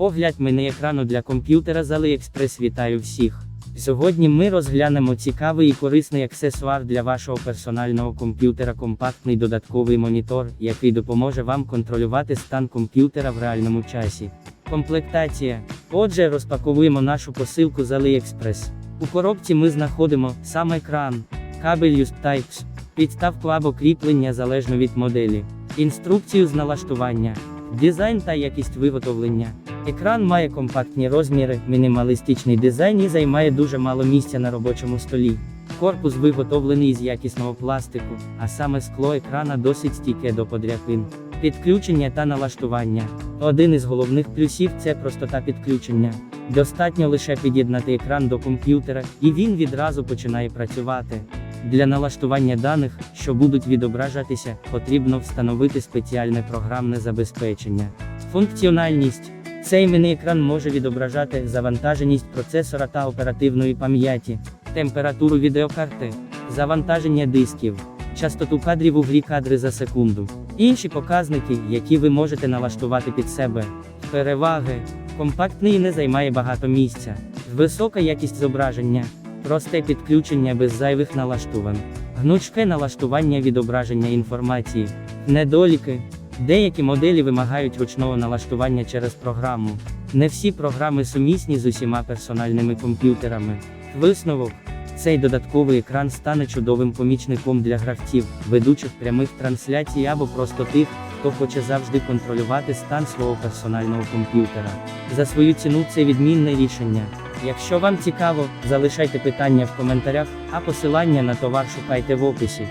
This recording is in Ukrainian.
Огляд мене екрану для комп'ютера з AliExpress вітаю всіх. Сьогодні ми розглянемо цікавий і корисний аксесуар для вашого персонального комп'ютера компактний додатковий монітор, який допоможе вам контролювати стан комп'ютера в реальному часі. Комплектація. Отже, розпаковуємо нашу посилку з AliExpress. У коробці ми знаходимо сам екран, кабель USB Type-C, підставку або кріплення залежно від моделі, інструкцію з налаштування, дизайн та якість виготовлення. Екран має компактні розміри, мінімалістичний дизайн і займає дуже мало місця на робочому столі. Корпус виготовлений з якісного пластику, а саме скло екрана досить стійке до подряпин. Підключення та налаштування. Один із головних плюсів це простота підключення. Достатньо лише під'єднати екран до комп'ютера, і він відразу починає працювати. Для налаштування даних, що будуть відображатися, потрібно встановити спеціальне програмне забезпечення. Функціональність. Цей міні-екран може відображати завантаженість процесора та оперативної пам'яті, температуру відеокарти, завантаження дисків, частоту кадрів у грі кадри за секунду, інші показники, які ви можете налаштувати під себе. Переваги. Компактний і не займає багато місця. Висока якість зображення. Просте підключення без зайвих налаштувань. Гнучке налаштування відображення інформації. Недоліки. Деякі моделі вимагають ручного налаштування через програму. Не всі програми сумісні з усіма персональними комп'ютерами. Висновок. Цей додатковий екран стане чудовим помічником для гравців, ведучих прямих трансляцій або просто тих, хто хоче завжди контролювати стан свого персонального комп'ютера. За свою ціну це відмінне рішення. Якщо вам цікаво, залишайте питання в коментарях, а посилання на товар шукайте в описі.